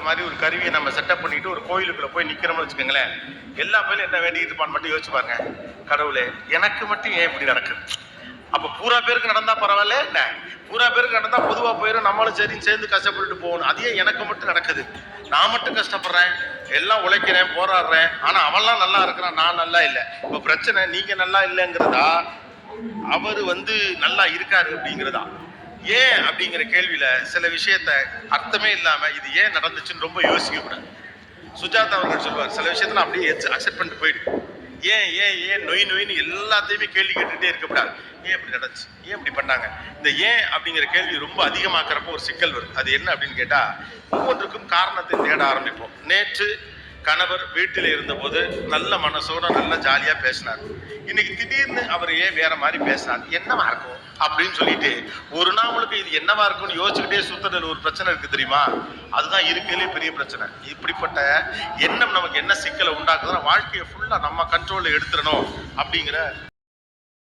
இந்த மாதிரி ஒரு கருவியை நம்ம செட்டப் பண்ணிட்டு ஒரு கோயிலுக்குள்ள போய் நிக்கிறோம்னு வச்சுக்கோங்களேன். எல்லா பேரும் என்ன வேண்டி இருப்பான்னு மட்டும் யோசிச்சு பாருங்க. கடவுளே எனக்கு மட்டும் ஏன் இப்படி நடக்குது? அப்ப பூரா பேருக்கு நடந்தா பரவாயில்ல என்ன? பூரா பேருக்கு நடந்தா பொதுவா போயிடும் நம்மளும் சரி சேர்ந்து கஷ்டப்பட்டுட்டு போகணும். அதே எனக்கு மட்டும் நடக்குது? நான் மட்டும் கஷ்டப்படுறேன். எல்லாம் உழைக்கிறேன் போராடுறேன். ஆனா அவன்லாம் நல்லா இருக்கிறான். நான் நல்லா இல்லை. இப்ப பிரச்சனை நீங்க நல்லா இல்லைங்கிறதா? அவர் வந்து நல்லா இருக்காரு அப்படிங்கிறதா? ஏன் அப்படிங்கிற கேள்வியில சில விஷயத்த அர்த்தமே இல்லாம இது ஏன் நடந்துச்சுன்னு ரொம்ப யோசிக்க கூடாது. சுஜாதா அவர்கள் சொல்வார் சில விஷயத்த அப்படியே அக்செப்ட் பண்ணிட்டு போயிடு. ஏன் ஏன் ஏன் நொய் நொய்னு எல்லாத்தையுமே கேள்வி கேட்டுட்டே இருக்கக்கூடாது ஏன் இப்படி நடந்துச்சு? ஏன் இப்படி பண்ணாங்க? இந்த ஏன் அப்படிங்கிற கேள்வி ரொம்ப அதிகமாக்குறப்போ ஒரு சிக்கல் வரும் அது என்ன அப்படின்னு கேட்டா ஒவ்வொன்றுக்கும் காரணத்தை தேட ஆரம்பிப்போம். நேற்று கணவர் வீட்டில் இருந்தபோது நல்ல மனசோட நல்ல ஜாலியாக பேசினார். இன்னைக்கு திடீர்னு அவர் ஏன் வேற மாதிரி பேசினார்? என்னவா இருக்கும்? அப்படின்னு சொல்லிட்டு ஒரு நாளுக்கு இது என்னவா இருக்கும்னு யோசிச்சுக்கிட்டே சுத்தத்தில் ஒரு பிரச்சனை இருக்கு தெரியுமா? அதுதான் இருக்கிறதுலே பெரிய பிரச்சனை. இப்படிப்பட்ட எண்ணம் நமக்கு என்ன சிக்கலை உண்டாக்குதுன்னா வாழ்க்கையை ஃபுல்லாக நம்ம கண்ட்ரோலில் எடுத்துடணும் அப்படிங்கிற